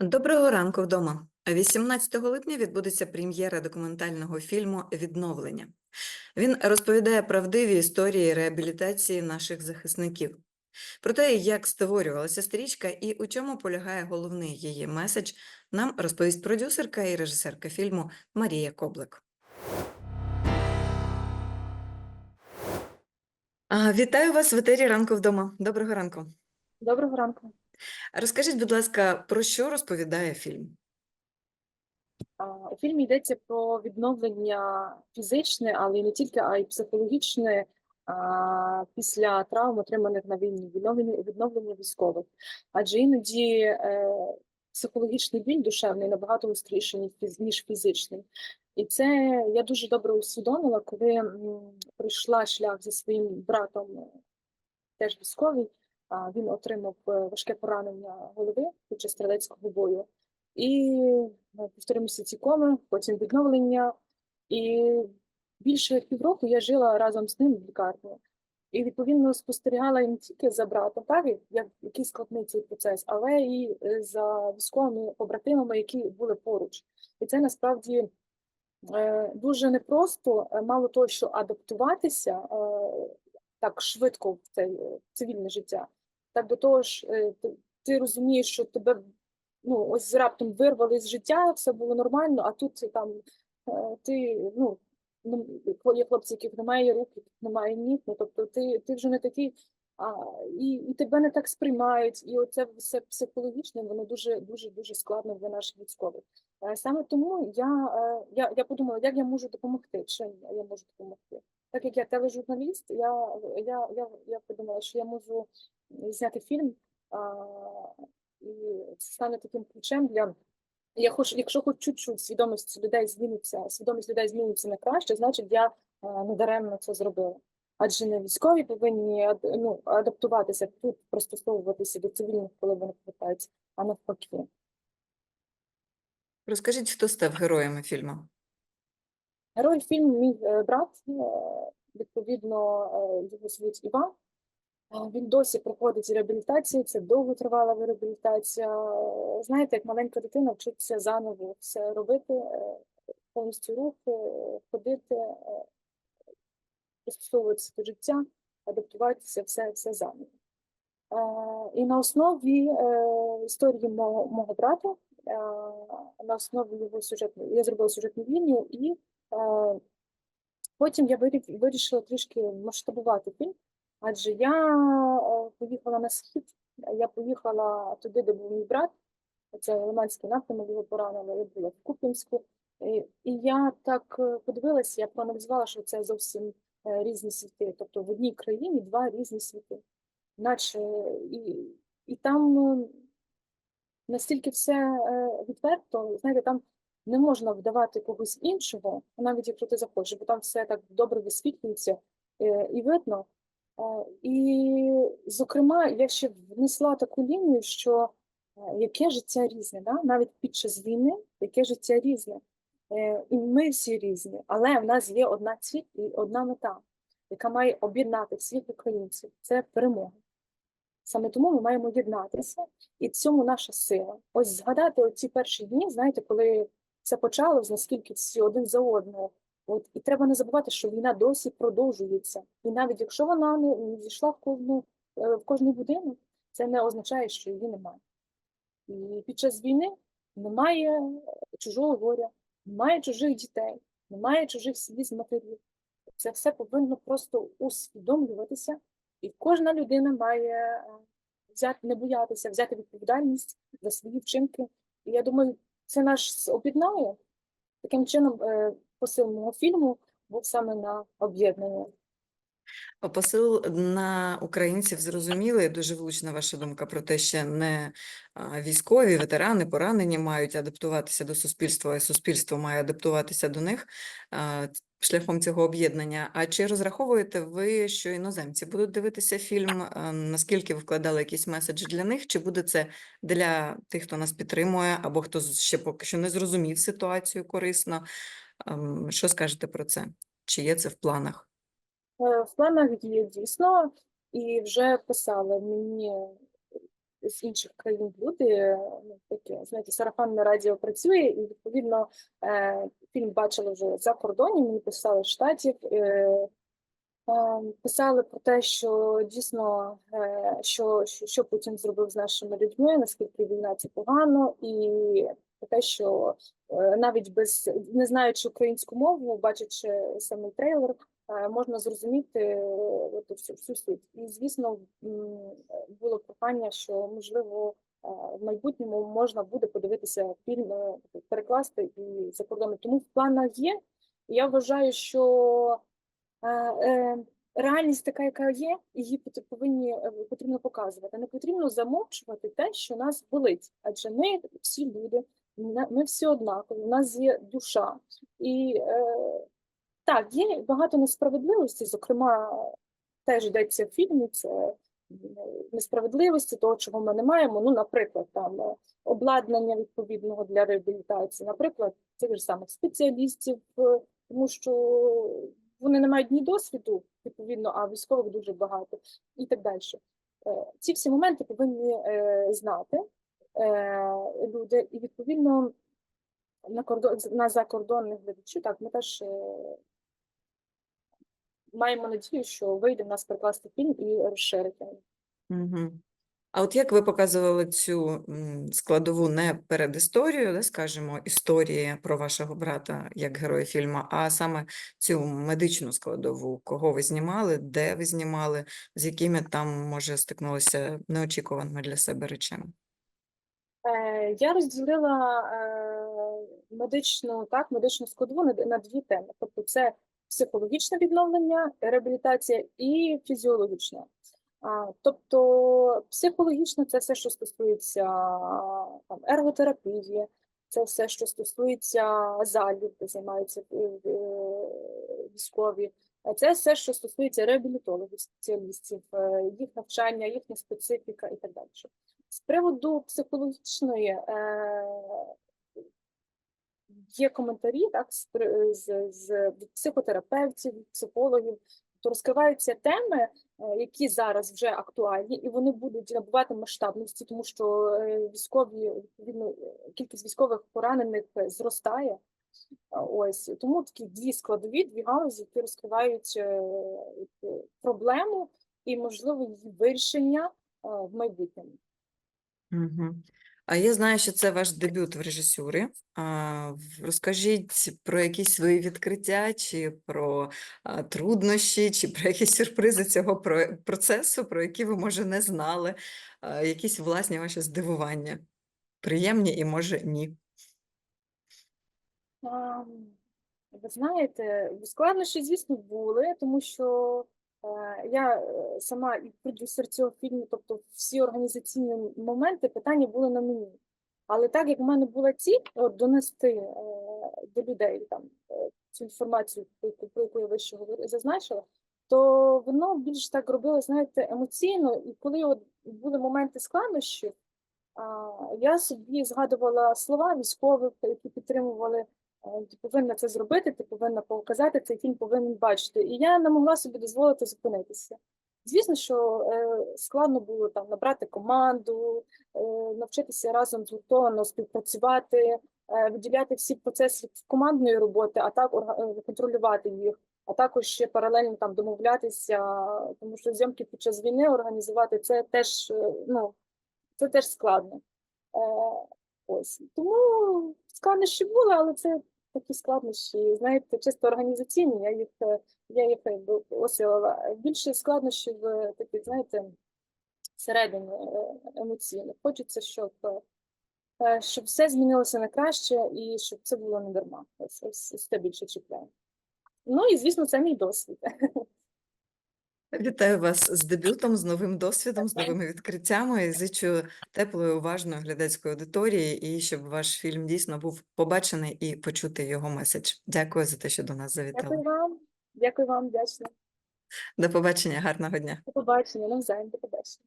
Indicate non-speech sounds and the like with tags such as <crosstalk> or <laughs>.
Доброго ранку вдома. 18 липня відбудеться прем'єра документального фільму Відновлення. Він розповідає правдиві історії реабілітації наших захисників, про те, як створювалася стрічка і у чому полягає головний її меседж, нам розповість продюсерка і режисерка фільму Марія Коблик. Вітаю вас в етері ранку вдома. Доброго ранку. Доброго ранку. Розкажіть, будь ласка, про що розповідає фільм? У фільмі йдеться про відновлення фізичне, але не тільки, а й психологічне після травм, отриманих на війні, відновлення, відновлення військових. Адже іноді е, психологічний біль душевний набагато гостріший, ніж фізичний. І це я дуже добре усвідомила, коли пройшла шлях зі своїм братом, е, теж військовий. Він отримав е, важке поранення голови під час стрілецького бою. І е, півтори місяці коми, потім відновлення. І більше півроку я жила разом з ним в лікарні. І відповідно спостерігала не тільки за братом, так, як- як який складний цей процес, але і е, за військовими побратимами, які були поруч. І це насправді е, дуже непросто, мало того, що адаптуватися так швидко в це е, цивільне життя. Так до того ж, е, ти, розумієш, що тебе ну, ось раптом вирвали з життя, все було нормально, а тут там е, ти, ну, є хлопці, яких немає рук, немає ніг, ну, тобто ти, ти вже не такий, а, і, і тебе не так сприймають, і оце все психологічне, воно дуже, дуже, дуже складно для наших військових. Е, Саме тому я, я, я подумала, як я можу допомогти, чим я можу допомогти. Так як я тележурналіст, я, я, я, я подумала, що я можу зняти фільм, а, і стане таким ключем для. Я хоч, якщо хоч чуть-чуть свідомість людей зміниться, свідомість людей зміниться на краще, значить я недаремно це зробила. Адже не військові повинні ну, адаптуватися тут, пристосовуватися до цивільних, коли вони повертаються, а навпаки. Розкажіть, хто став героями фільму? Герой фільму мій е, брат, е, відповідно, е, його звуть Іван. Він досі проходить реабілітацію, це довготривала реабілітація. Знаєте, як маленька дитина вчиться заново все робити, повністю рухи, ходити, пристосовуватися до життя, адаптуватися, все, все заново. І на основі історії мого, мого брата, на основі його сюжетної, я зробила сюжетну лінію, і потім я вирішила трішки масштабувати фільм, адже я е, поїхала на схід, я поїхала туди, де був мій брат, це Лиманський напрямок, його поранили, я була в Куп'янську. І, я так е, подивилася, я проаналізувала, що це зовсім різні світи. Тобто в одній країні два різні світи. Наче і, і там настільки все відверто, знаєте, там не можна вдавати когось іншого, навіть якщо ти захочеш, бо там все так добре висвітлюється е, і видно. Е, І, зокрема, я ще внесла таку лінію, що е, яке життя різне, да? навіть під час війни, яке життя різне. І ми всі різні, але в нас є одна ціль і одна мета, яка має об'єднати всіх українців. Це перемога. Саме тому ми маємо єднатися, і в цьому наша сила. Ось згадати оці перші дні, знаєте, коли це почалось, наскільки всі один за одного. От і треба не забувати, що війна досі продовжується. І навіть якщо вона не зійшла в кожну е, в кожний будинок, це не означає, що її немає. І під час війни немає чужого горя, немає чужих дітей, немає чужих сліз матерів. Це все повинно просто усвідомлюватися, і кожна людина має е, взяти, не боятися, взяти відповідальність за свої вчинки. І я думаю, це нас об'єднає. Таким чином, е, посил мого фільму був саме на об'єднання. Посил на українців зрозуміли, дуже влучна ваша думка про те, що не військові, ветерани, поранені мають адаптуватися до суспільства, і суспільство має адаптуватися до них шляхом цього об'єднання. А чи розраховуєте ви, що іноземці будуть дивитися фільм? Наскільки ви вкладали якийсь меседж для них? Чи буде це для тих, хто нас підтримує, або хто ще поки що не зрозумів ситуацію корисно? Що скажете про це? Чи є це в планах? Е, В планах є дійсно, і вже писали мені з інших країн люди, ну, таке, знаєте, сарафанне радіо працює, і відповідно е, фільм бачили вже за кордоном, мені писали штатів. Е, е, Писали про те, що дійсно е, що, що, Путін зробив з нашими людьми, наскільки війна це погано, і про те, що е, навіть без не знаючи українську мову, бачачи самий трейлер, можна зрозуміти е, от всю, всю суть. І звісно, було прохання, що можливо е, в майбутньому можна буде подивитися фільм, е, перекласти і за кордоном. Тому в планах є. Я вважаю, що е, е, реальність така, яка є, її повинні е, потрібно показувати. Не потрібно замовчувати те, що нас болить, адже ми всі люди, ми всі однакові, у нас є душа. І е, так, є багато несправедливості, зокрема, теж йдеться в фільмі. Це несправедливості, того, чого ми не маємо. Ну, наприклад, там е, обладнання відповідного для реабілітації, наприклад, цих ж самих спеціалістів, е, тому що вони не мають ні досвіду, відповідно, а військових дуже багато і так далі. Е, Ці всі моменти повинні е, знати е, люди, і відповідно на кордон на закордонних глядачів. Так, ми теж е, маємо надію, що вийде в нас перекласти фільм і розширити. Угу. А от як ви показували цю складову не передісторію, да, скажімо, історії про вашого брата як героя фільму, а саме цю медичну складову, кого ви знімали, де ви знімали, з якими там, може, стикнулися неочікуваними для себе речами? Е, Я розділила е, медичну так, медичну складову на, на дві теми. Тобто це психологічне відновлення, реабілітація і фізіологічне. Тобто психологічно це все, що стосується там, ерготерапії, це все, що стосується залів, де займаються е, е, військові. Це все, що стосується реабілітологів, спеціалістів, е, їх навчання, їхня специфіка і так далі. З приводу психологічної є коментарі так, з, з, від психотерапевтів, психологів, то розкриваються теми, е, які зараз вже актуальні, і вони будуть набувати масштабності, тому що е, військові відповідно кількість військових поранених е, зростає. Ось тому такі дві складові, дві галузі, які розкривають проблему і можливо її вирішення в майбутньому. Угу. Я знаю, що це ваш дебют в режисюрі. Розкажіть про якісь свої відкриття, чи про труднощі, чи про якісь сюрпризи цього процесу, про які ви, може, не знали, якісь власні ваші здивування, приємні і, може, ні. Ви знаєте, складнощі, звісно, були, тому що я е, сама і продюсер цього фільму, тобто всі організаційні моменти, питання були на мені. Але так як в мене була ціль от, донести е, до людей там е, цю інформацію, про яку, я вище зазначила, то воно більш так робило, знаєте, емоційно. І коли от були моменти складнощів, я собі згадувала слова військових, які підтримували е, ти повинна це зробити, ти повинна показати, цей фільм повинен бачити. І я не могла собі дозволити зупинитися. Звісно, що е, складно було там набрати команду, е, навчитися разом згуртовано співпрацювати, е, виділяти всі процеси командної роботи, а так е, контролювати їх, а також ще паралельно там домовлятися, тому що зйомки під час війни організувати це теж е, ну, це теж складно. Е, ось. Тому складнощі були, але це такі складнощі, знаєте, чисто організаційні, я їх, е, я їх якби осилила. Більше складнощів е, таких, знаєте, всередині е, емоційних. Хочеться, щоб, е, щоб все змінилося на краще і щоб це було не дарма. Ось, ось це більше чіпляє. Ну і звісно, це мій досвід. <laughs> Вітаю вас з дебютом, з новим досвідом, з новими відкриттями. І зичу теплої, уважної глядацької аудиторії і щоб ваш фільм дійсно був побачений і почути його меседж. Дякую за те, що до нас завітали. Дякую вам. Дякую вам, вдячна. До побачення, гарного дня. До побачення, навзаєм, до побачення.